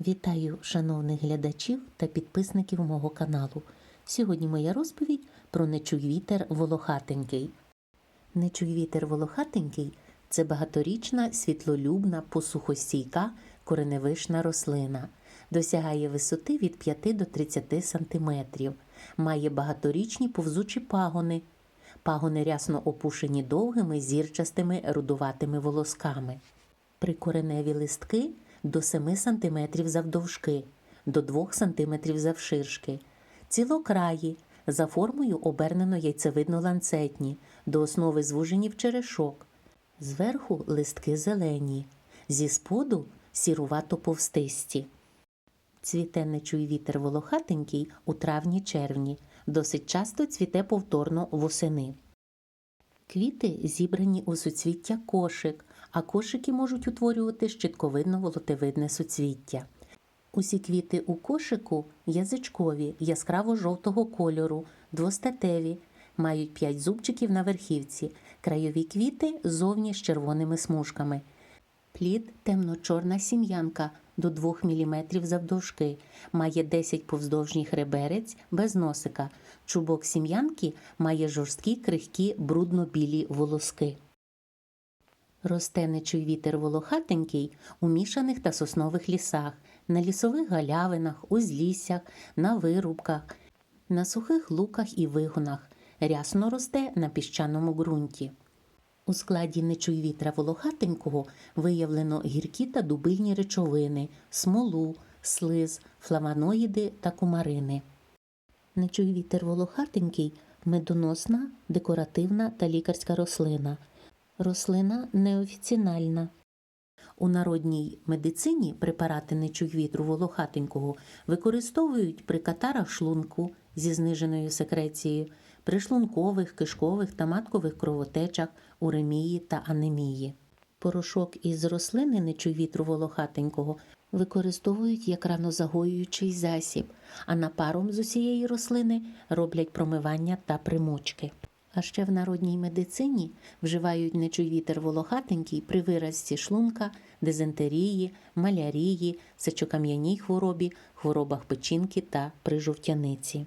Вітаю шановних глядачів та підписників мого каналу. Сьогодні моя розповідь про нечуй вітер волохатенький. Нечуй вітер волохатенький це багаторічна, світлолюбна, посухостійка, кореневишна рослина. Досягає висоти від 5 до 30 см. Має багаторічні повзучі пагони. Пагони рясно опушені довгими зірчастими рудуватими волосками. Прикореневі листки до 7 см завдовжки, до 2 см завширшки, цілокраї, за формою обернено яйцевидно ланцетні, до основи звужені в черешок. Зверху листки зелені, зі споду сірувато повстисті. Цвіте нечуй вітер волохатенький у травні-червні, досить часто цвіте повторно восени. Квіти зібрані у суцвіття кошик, а кошики можуть утворювати щитковидно-волотевидне суцвіття. Усі квіти у кошику язичкові, яскраво-жовтого кольору, двостатеві, мають 5 зубчиків на верхівці, краєві квіти зовні з червоними смужками. Плід темно-чорна сім'янка до 2 мм завдовжки, має 10 повздовжніх реберець без носика. Чубок сім'янки має жорсткі крихкі брудно-білі волоски. Росте нечуй вітер волохатенький у мішаних та соснових лісах, на лісових галявинах, узліссях, на вирубках, на сухих луках і вигонах, рясно росте на піщаному ґрунті. У складі нечуй вітра волохатенького виявлено гіркі та дубильні речовини, смолу, слиз, флавоноїди та кумарини. Нечуй вітер волохатенький медоносна, декоративна та лікарська рослина. Рослина неофіцінальна. У народній медицині препарати нечуй вітру волохатенького використовують при катарах шлунку зі зниженою секрецією, при шлункових, кишкових та маткових кровотечах, уремії та анемії. Порошок із рослини нечуй вітру волохатенького використовують як ранозагоюючий засіб, а напаром з усієї рослини роблять промивання та примочки. А ще в народній медицині вживають нечуй вітер волохатенький при виразці шлунка, дизентерії, малярії, сечокам'яній хворобі, хворобах печінки та при жовтяниці.